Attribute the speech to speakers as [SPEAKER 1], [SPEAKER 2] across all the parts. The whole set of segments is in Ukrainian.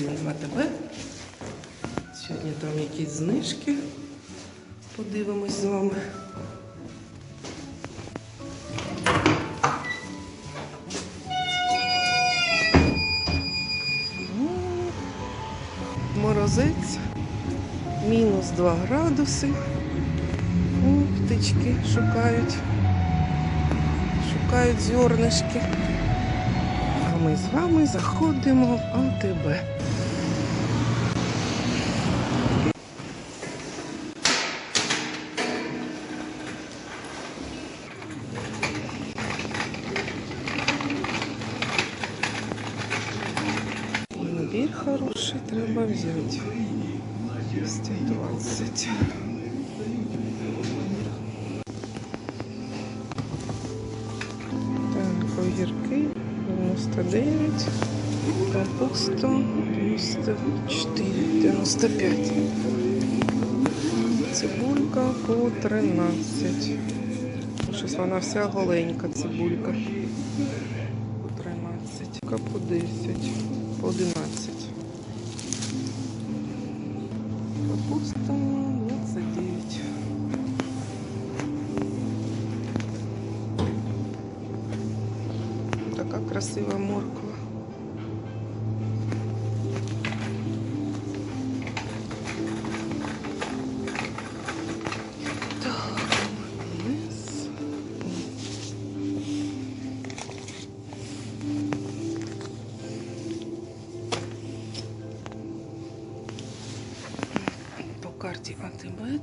[SPEAKER 1] магазин АТБ. Сьогодні там якісь знижки. Подивимось з вами. Морозець. Мінус 2 градуси. О, птички шукають. Шукають зернишки. А ми з вами заходимо в АТБ. Набір хороший треба взяти. 220. Так, огірки 99, капуста 94, 95. Цибулька по 13. Щось вона вся голенька цибулька. По 13, ка по 10, по 11.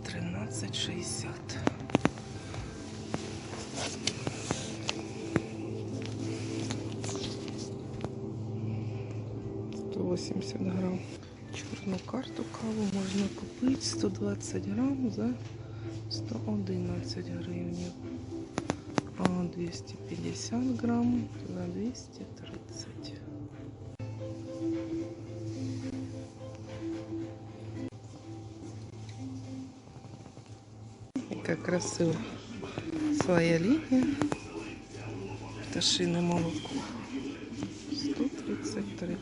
[SPEAKER 1] 1360. Сто 80 грам. Чорну карту каву можна купити 120 грам за 111 гривень. А 250 грам за 230. Яка красива своя лінія. Пташине молоко. 133.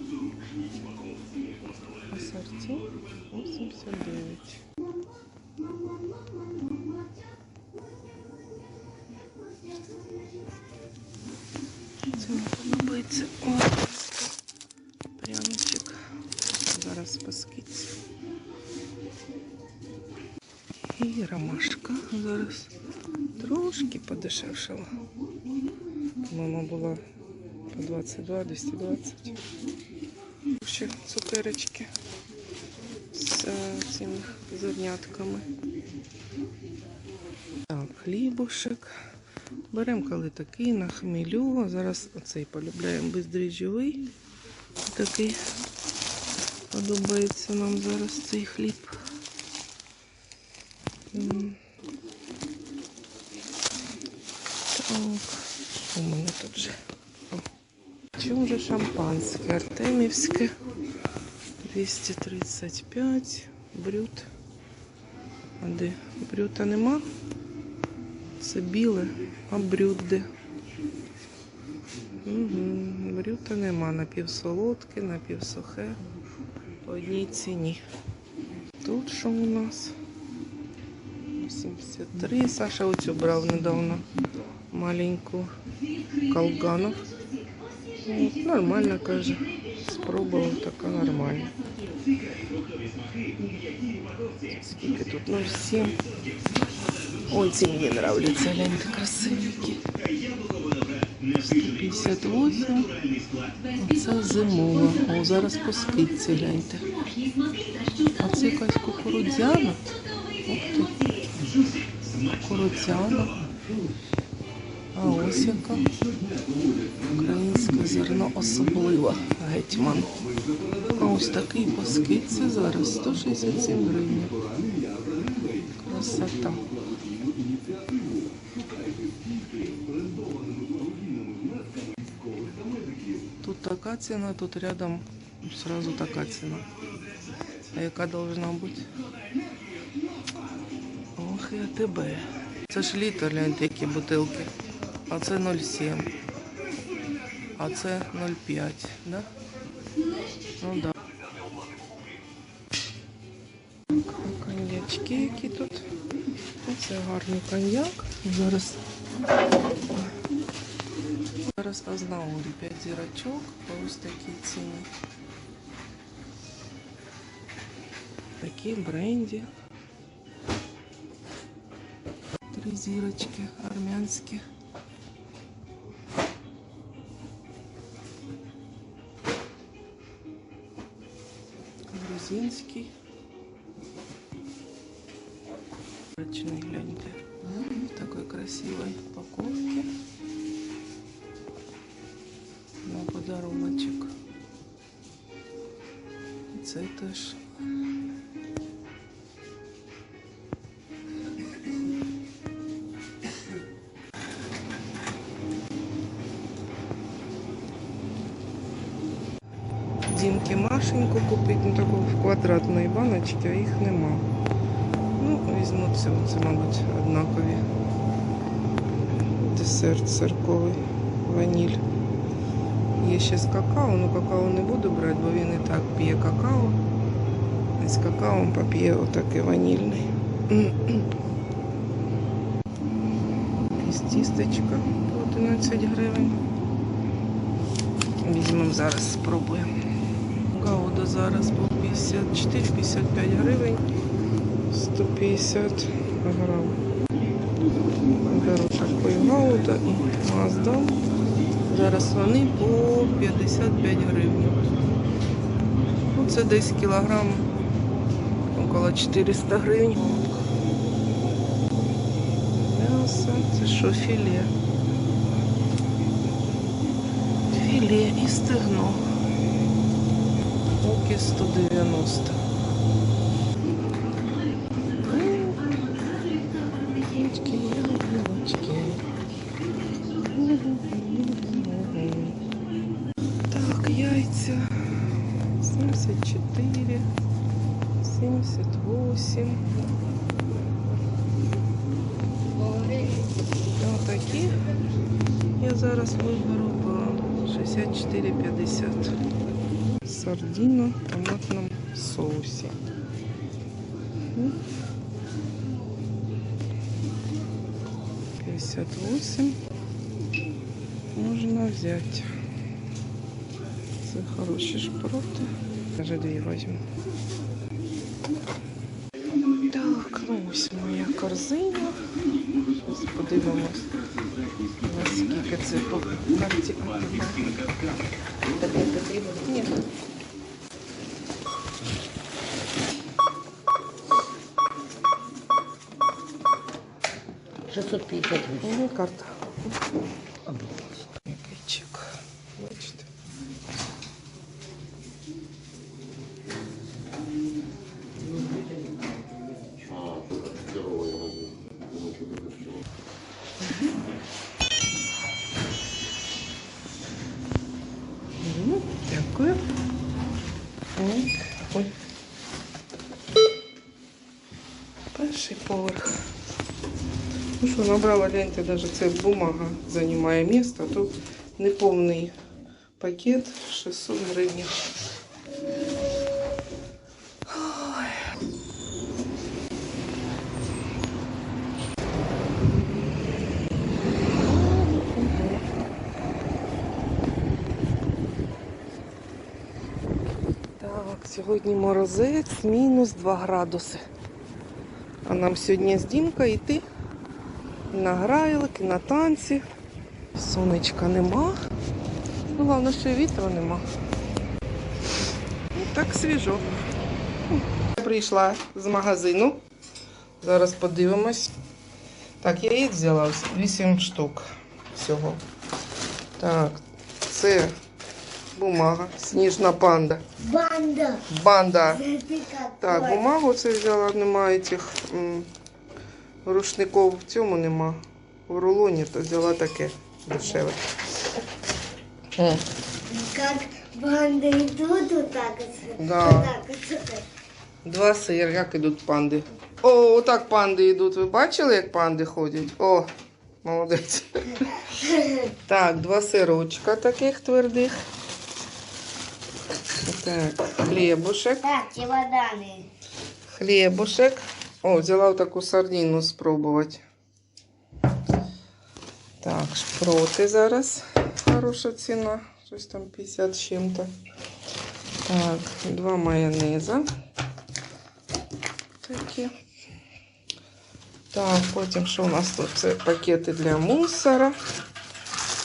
[SPEAKER 1] Ассорти 89. Це мені подобається. О, пряничок. Зараз по скидці. І ромашка зараз трошки подешевшала. По-моєму, була по 22, 220. Ще цукерочки з е, цими зернятками. Так, хлібушек. Беремо коли такий на хмелю. А Зараз оцей полюбляємо бездріжджовий. Такий подобається нам зараз цей хліб. Так, у мене тут же? Чому же шампанське? Артемівське 235, брют. А де? Брюта нема? Це біле, а брют де? Угу. Брюта нема, напівсолодке, напівсухе. По одній ціні. Тут що у нас? 83. Саша оцю брав недавно маленьку колганов. От, нормально каже. Спробував, така нормальна. Скільки тут? 0,7. Ой, ці мені нравляться, гляньте, красивенькі. 158. Це зимова. О, зараз по скидці, гляньте. А це якась кукурудзяна. Ух ти. Кукурудзяна. А ось яка українське зерно особливо гетьман. А ось такий по скидці зараз 167 гривень. Красота. Тут така ціна, тут рядом сразу така ціна. А яка должна бути? Ох, і АТБ. Це ж літр, гляньте, які бутилки. А це 0,7. А це 0,5, да? Ну да. Коньячки, які тут. Це гарний коньяк. Зараз. Зараз Азнаурі 5 зірочок ось такій ціні. Такі бренді. зірочки армянські. Грузинський. Ручный гляньте. В такой красивой упаковке. На подаруночек. І це теж. Дімки Машеньку купити, ну таку в квадратної баночки, а їх нема. Ну, візьму цю, це, мабуть, однакові. Десерт церковий, ваніль. Є ще з какао, ну какао не буду брати, бо він і так п'є какао. А з какао поп'є отакий ванільний. Якісь тістечка по 11 гривень. Візьмемо зараз, спробуємо. Гауда зараз по 54-55 гривень. 150 грам. Беру такий гауда і Мазда. Зараз вони по 55 гривень. Ну, це десь кілограм около 400 гривень. М'ясо, це що філе. Філе і стегно. Оки 190. Яблочки, яблочки. Так, яйця. 74, 78. Отакі. Я зараз виберу по 64,50. сардину в томатном соусе. Пятьдесят восемь можно взять. Це хороші шпроти. Даже дві возьму. Так, ну ось моя корзина. Сейчас подивимось, наскільки це по карті. Ні. 650 гривень. Ну, карта. Чек. Бачите. Ну, Дякую. Ой. Перший поверх. Ну що, набрала гляньте, навіть це бумага займає місце, тут неповний пакет 600 гривень. Сьогодні морозець мінус 2 градуси. А нам сьогодні з Дімкою йти і на грайлик, і на танці. Сонечка нема. Ну, головне, що і вітру нема. Ну, так свіжо. Я прийшла з магазину. Зараз подивимось. Так, я яєць взяла 8 штук всього. Так, це бумага, сніжна панда.
[SPEAKER 2] Банда.
[SPEAKER 1] Банда. Так, бумагу це взяла, немає цих м, рушників в цьому нема. В рулоні, то взяла таке дешеве. М,
[SPEAKER 2] Как банда идут вот так вот.
[SPEAKER 1] Да.
[SPEAKER 2] Вот так вот. вот.
[SPEAKER 1] Два сир, як ідуть панди. О, отак панди йдуть. Ви бачили, як панди ходять? О, молодець. Так, два сирочка таких твердих. Так, хлібушек.
[SPEAKER 2] Так, чемоданы.
[SPEAKER 1] хлібушек. О, взяла таку сардину спробувати. Так, шпроти зараз. Хороша ціна. Щось там 50 з чим-то. Так, два майонеза. Такі. Так, потім що у нас тут? Це пакети для мусора.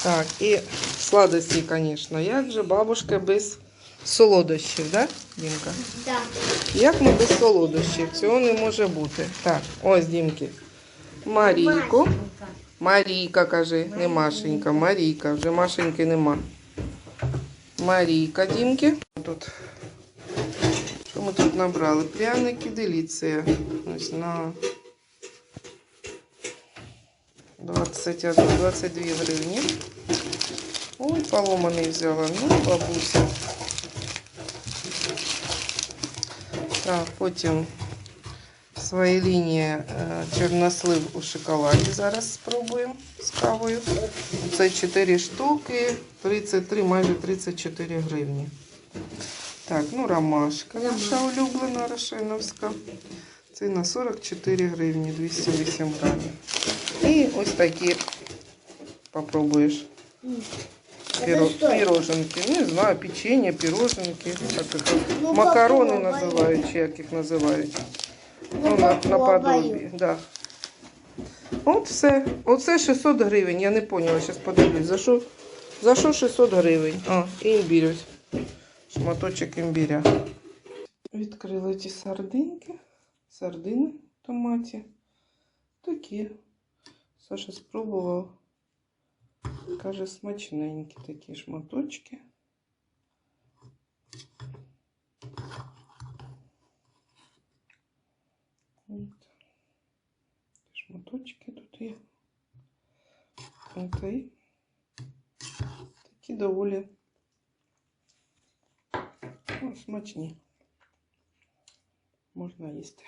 [SPEAKER 1] Так, і сладості, звісно. Як же бабушка без Солодощів, да, Дімка?
[SPEAKER 2] Да.
[SPEAKER 1] Як ми без солодощів? Цього не може бути. Так, ось Дімки. Марійку. Марійка, кажи, не Машенька, Марійка. Вже Машеньки нема. Марійка, Дімки. Тут. Що ми тут набрали? Пряники, деліція. Ось на 21, 22 гривні. Ой, поломаний взяла. Ну, бабуся. Так, потім своя лінія е, чорнослив у шоколаді. Зараз спробуємо з кавою. Це 4 штуки, 33, майже 34 гривні. Так, ну ромашка наша улюблена Рошеновська. Це на 44 гривні, 208 грамів. І ось такі попробуєш. Піро,
[SPEAKER 2] що?
[SPEAKER 1] піроженки. Не знаю, печенье, піроженки. Як це?
[SPEAKER 2] Ну,
[SPEAKER 1] Макарони
[SPEAKER 2] попробуй.
[SPEAKER 1] називають, чи як їх називають.
[SPEAKER 2] Ну,
[SPEAKER 1] Ну, на, наподобі, да. От все. Оце 600 гривень. Я не поняла, зараз подивлюсь. За що, за що 600 гривень? А, і імбір. Шматочок імбіря. Відкрили ті сардинки. Сардини в томаті. Такі. Саша спробував. Каже, смачненькі такі шматочки. От. Шматочки тут є. От і такі доволі ну, смачні. Можна їсти.